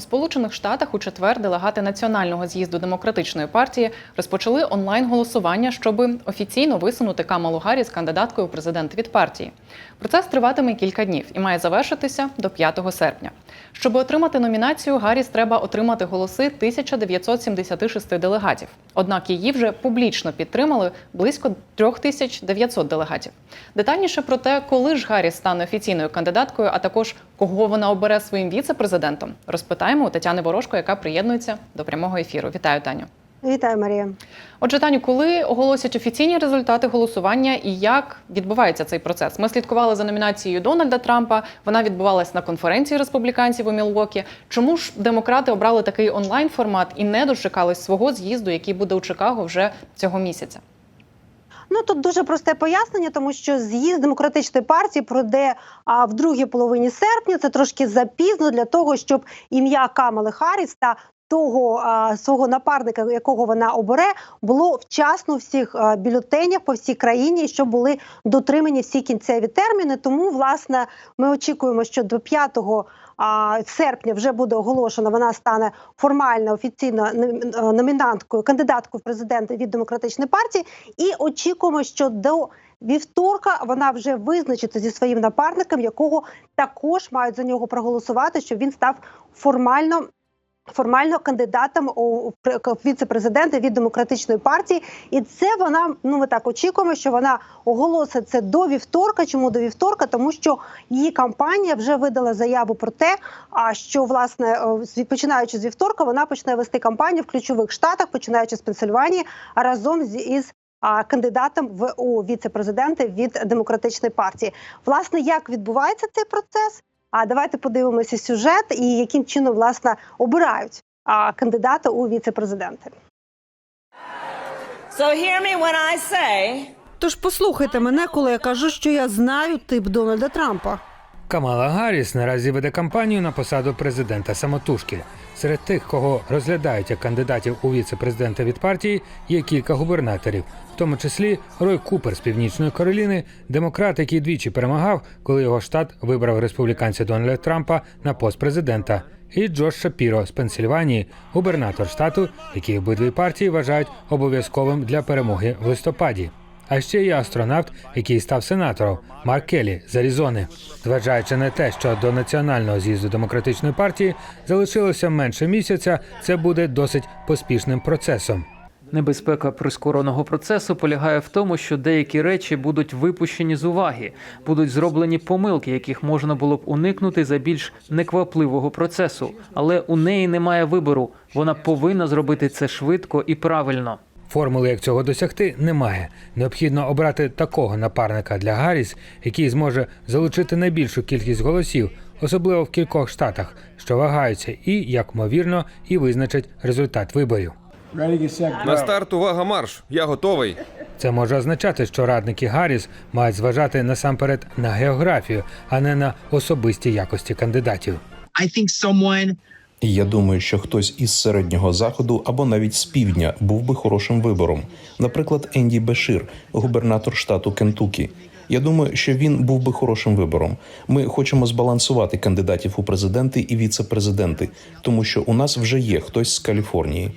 у Сполучених Штатах у четвер делегати національного з'їзду демократичної партії розпочали онлайн голосування, щоб офіційно висунути Камалу Гарріс кандидаткою у президенти від партії. Процес триватиме кілька днів і має завершитися до 5 серпня. Щоб отримати номінацію, Гарріс треба отримати голоси 1976 делегатів. Однак її вже публічно підтримали близько 3900 делегатів. Детальніше про те, коли ж Гарріс стане офіційною кандидаткою, а також кого вона обере своїм віце-президентом, розпитаємо у Тетяни Ворожко, яка приєднується до прямого ефіру. Вітаю, Таню. Вітаю, Марія. Отже, Таню, коли оголосять офіційні результати голосування і як відбувається цей процес? Ми слідкували за номінацією Дональда Трампа. Вона відбувалась на конференції республіканців у Мілвокі. Чому ж демократи обрали такий онлайн формат і не дочекались свого з'їзду, який буде у Чикаго вже цього місяця? Ну тут дуже просте пояснення, тому що з'їзд демократичної партії пройде а, в другій половині серпня. Це трошки запізно для того, щоб ім'я Камали Харріс та того свого напарника, якого вона обере, було вчасно всіх а, бюлетенях по всій країні, і щоб були дотримані всі кінцеві терміни. Тому, власне, ми очікуємо, що до 5 а, серпня вже буде оголошено. Вона стане формально офіційно е, номінанткою, кандидаткою в президенти від демократичної партії. І очікуємо, що до вівторка вона вже визначиться зі своїм напарником, якого також мають за нього проголосувати, щоб він став формально. Формально кандидатом у пр- віце-президенти від демократичної партії, і це вона. Ну ми так очікуємо, що вона оголосить це до вівторка. Чому до вівторка? Тому що її кампанія вже видала заяву про те, а що власне е, починаючи з вівторка, вона почне вести кампанію в ключових штатах, починаючи з Пенсильванії, разом з із кандидатом в у віце-президенти від демократичної партії. Власне, як відбувається цей процес? А давайте подивимося сюжет і яким чином власне обирають а, кандидата у віце-президенти. So hear me when I say Тож послухайте мене, коли я кажу, що я знаю тип Дональда Трампа. Камала Гарріс наразі веде кампанію на посаду президента самотужки. Серед тих, кого розглядають як кандидатів у віце-президента від партії, є кілька губернаторів, в тому числі Рой Купер з Північної Кароліни, демократ, який двічі перемагав, коли його штат вибрав республіканця Дональда Трампа на пост президента, і Джош Шапіро з Пенсильванії, губернатор штату, який обидві партії вважають обов'язковим для перемоги в листопаді. А ще є астронавт, який став сенатором Марк Келлі з Аризони. Зважаючи на те, що до національного з'їзду демократичної партії залишилося менше місяця, це буде досить поспішним процесом. Небезпека прискореного процесу полягає в тому, що деякі речі будуть випущені з уваги, будуть зроблені помилки, яких можна було б уникнути за більш неквапливого процесу. Але у неї немає вибору. Вона повинна зробити це швидко і правильно. Формули, як цього досягти, немає. Необхідно обрати такого напарника для Гарріс, який зможе залучити найбільшу кількість голосів, особливо в кількох штатах, що вагаються, і, як ймовірно, і визначать результат виборів. На старт увага марш. Я готовий. Це може означати, що радники Гарріс мають зважати насамперед на географію, а не на особисті якості кандидатів. I think someone Я думаю, що хтось із середнього заходу або навіть з півдня був би хорошим вибором. Наприклад, Енді Бешир, губернатор штату Кентукі. Я думаю, що він був би хорошим вибором. Ми хочемо збалансувати кандидатів у президенти і віце-президенти, тому що у нас вже є хтось з Каліфорнії.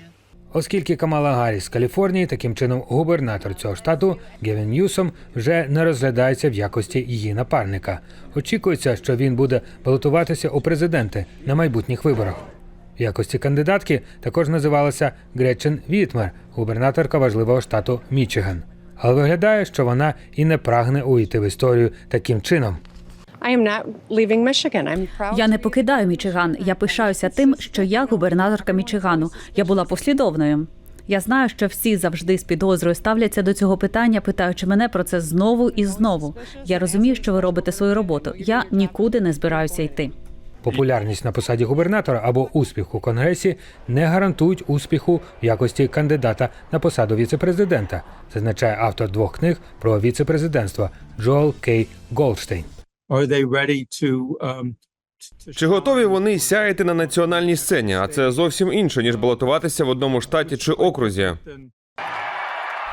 Оскільки Камала Гарріс з Каліфорнії, таким чином губернатор цього штату Гевін Ньюсом вже не розглядається в якості її напарника. Очікується, що він буде балотуватися у президенти на майбутніх виборах. В якості кандидатки також називалася Гречен Вітмер, губернаторка важливого штату Мічиган. Але виглядає, що вона і не прагне увійти в історію таким чином. Я не покидаю Мічиган. Я пишаюся тим, що я губернаторка Мічигану. Я була послідовною. Я знаю, що всі завжди з підозрою ставляться до цього питання, питаючи мене про це знову і знову. Я розумію, що ви робите свою роботу. Я нікуди не збираюся йти. Популярність на посаді губернатора або успіх у конгресі не гарантують успіху в якості кандидата на посаду віцепрезидента, зазначає автор двох книг про віцепрезидентство Джоел Кей Голдштейн. um, Чи готові вони сяяти на національній сцені? А це зовсім інше ніж балотуватися в одному штаті чи окрузі.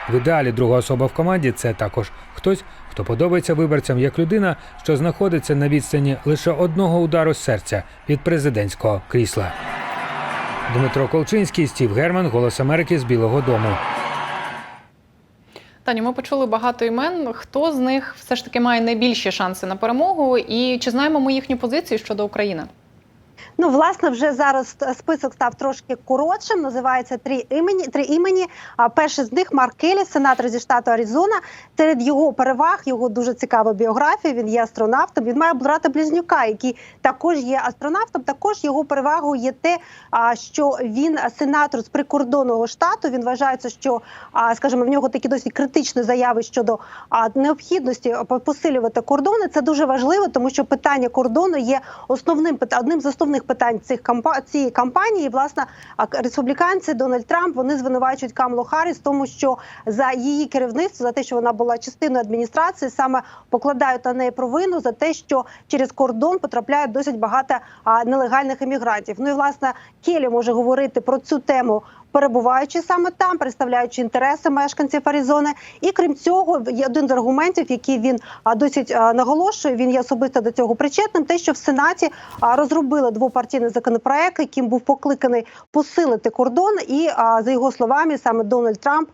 В ідеалі друга особа в команді це також хтось, хто подобається виборцям як людина, що знаходиться на відстані лише одного удару серця від президентського крісла. Дмитро Колчинський, Стів Герман, Голос Америки з Білого Дому. Таню, ми почули багато імен. Хто з них все ж таки має найбільші шанси на перемогу? І чи знаємо ми їхню позицію щодо України? Ну, власне, вже зараз список став трошки коротшим. Називається три імені. Три імені. А перший з них Марк Келі, сенатор зі штату Аризона. Серед його переваг його дуже цікава біографія. Він є астронавтом. Він має брата близнюка, який також є астронавтом. Також його перевагою є те, що він сенатор з прикордонного штату. Він вважається, що скажімо, в нього такі досить критичні заяви щодо необхідності посилювати кордони. Це дуже важливо, тому що питання кордону є основним одним з основних питань цих кампа- цієї кампанії. Власне, республіканці Дональд Трамп вони звинувачують Камлу Харріс тому, що за її керівництво, за те, що вона була частиною адміністрації, саме покладають на неї провину за те, що через кордон потрапляє досить багато нелегальних емігрантів. Ну і власне Келі може говорити про цю тему. Перебуваючи саме там, представляючи інтереси мешканців Аризони, і крім цього, є один з аргументів, який він досить наголошує. Він є особисто до цього причетним. Те, що в сенаті розробили двопартійний законопроект, яким був покликаний посилити кордон, і за його словами, саме Дональд Трамп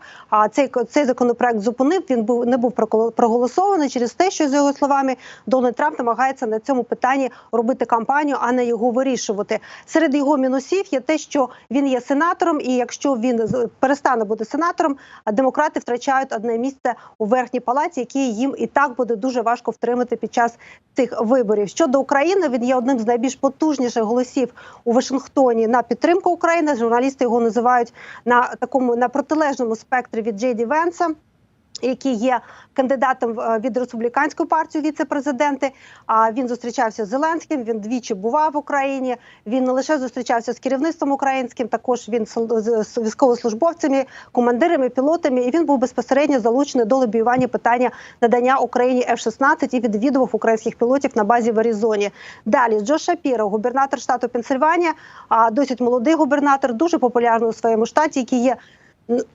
цей цей законопроект зупинив. Він був не був проголосований через те, що за його словами Дональд Трамп намагається на цьому питанні робити кампанію, а не його вирішувати. Серед його мінусів є те, що він є сенатором, і якщо він перестане бути сенатором, демократи втрачають одне місце у верхній палаті, яке їм і так буде дуже важко втримати під час цих виборів. Щодо України, він є одним з найбільш потужніших голосів у Вашингтоні на підтримку України. Журналісти його називають на такому на протилежному спектрі від Джейді Венса. Який є кандидатом е, від республіканської партії віце-президенти. А він зустрічався з Зеленським. Він двічі бував в Україні. Він не лише зустрічався з керівництвом українським, також він з військовослужбовцями, командирами, пілотами. І він був безпосередньо залучений до лобіювання питання надання Україні F-16 і відвідував українських пілотів на базі в Аризоні. Далі Джо Шапіро, губернатор штату Пенсильванія, а досить молодий губернатор, дуже популярний у своєму штаті, який є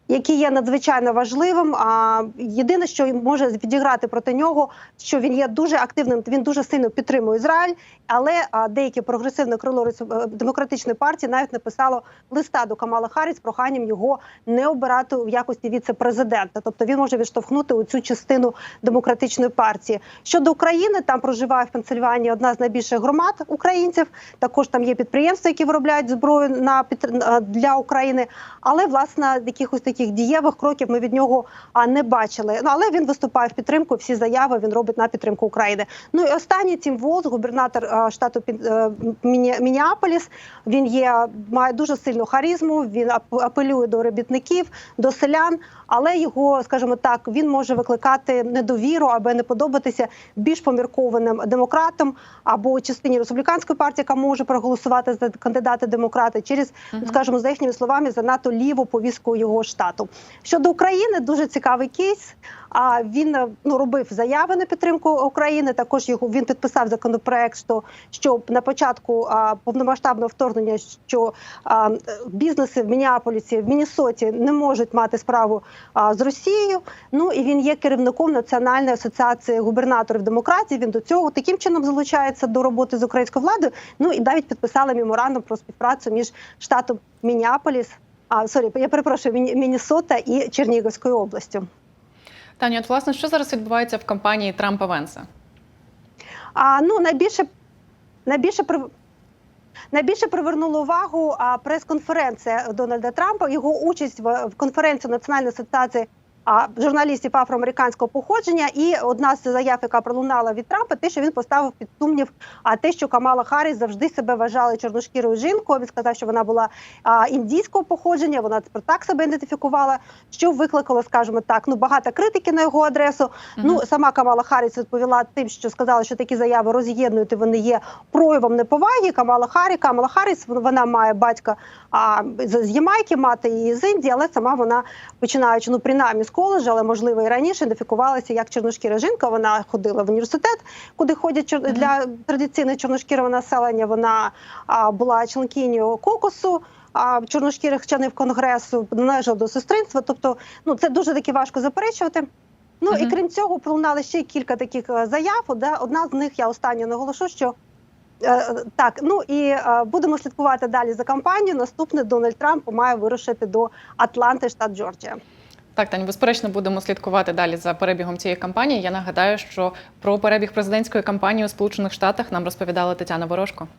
який є надзвичайно важливим. А єдине, що може відіграти проти нього, що він є дуже активним. Він дуже сильно підтримує Ізраїль, але а, деяке прогресивне крило е, демократичної партії навіть написало листа до Камала Харріс з проханням його не обирати в якості віце-президента. Тобто він може відштовхнути у цю частину демократичної партії. Щодо України, там проживає в Пенсильванії одна з найбільших громад українців. Також там є підприємства, які виробляють зброю на е, для України. Але власне якихось таких дієвих кроків ми від нього а, не бачили. Ну але він виступає в підтримку. Всі заяви він робить на підтримку України. Ну і останній Тім Волз, губернатор а, штату Пін- е, Мініаполіс. Він є має дуже сильну харизму. Він ап- апелює до робітників, до селян. Але його, скажімо так, він може викликати недовіру або не подобатися більш поміркованим демократам або частині республіканської партії, яка може проголосувати за кандидата демократи через, скажімо, за їхніми словами, занадто ліву повістку його штату. Щодо України, дуже цікавий кейс. А він е, ну робив заяви на підтримку України. Також його він підписав законопроект, що, що на початку а, повномасштабного вторгнення, що а, бізнеси в Мініаполісі, в Міннесоті не можуть мати справу а, з Росією. Ну і він є керівником Національної асоціації губернаторів демократії. Він до цього таким чином залучається до роботи з українською владою. Ну і навіть підписали меморандум про співпрацю між штатом Мініаполіс. А сорі, я перепрошую Міні- Міннесота і Чернігівською областю. Таня, от власне, що зараз відбувається в кампанії Трампа Венса? А ну найбільше найбільше Найбільше привернула увагу прес-конференція Дональда Трампа, його участь в, конференції Національної асоціації журналістів афроамериканського походження. І одна з заяв, яка пролунала від Трампа, те, що він поставив під сумнів, а те, що Камала Харріс завжди себе вважала чорношкірою жінкою. Він сказав, що вона була індійського походження. Вона так себе ідентифікувала, що викликало, скажімо так, ну багато критики на його адресу. Ну сама Камала Харріс відповіла тим, що сказала, що такі заяви роз'єднують і вони є проявом неповаги. Камала Харрі, Камала Харріс, вона має батька а, з з Ямайки, мати її з Індії, але сама вона починаючи ну принаймні з коледжу, але можливо і раніше ідентифікувалася як чорношкіра жінка. Вона ходила в університет, куди ходять чор- для традиційного чорношкірого населення. Вона а, була членкинею кокосу. А чорношкірих членів конгресу належав до сестринства. Тобто, ну це дуже таки важко заперечувати. Ну і крім цього, пролунали ще кілька таких е, заяв. Де одна з них я останню наголошу, що Е, Так, ну і е, будемо слідкувати далі за кампанією. Наступний Дональд Трамп має вирушити до Атланти, штат Джорджія. Так, Таню, безперечно, будемо слідкувати далі за перебігом цієї кампанії. Я нагадаю, що про перебіг президентської кампанії у Сполучених Штатах нам розповідала Тетяна Ворожко.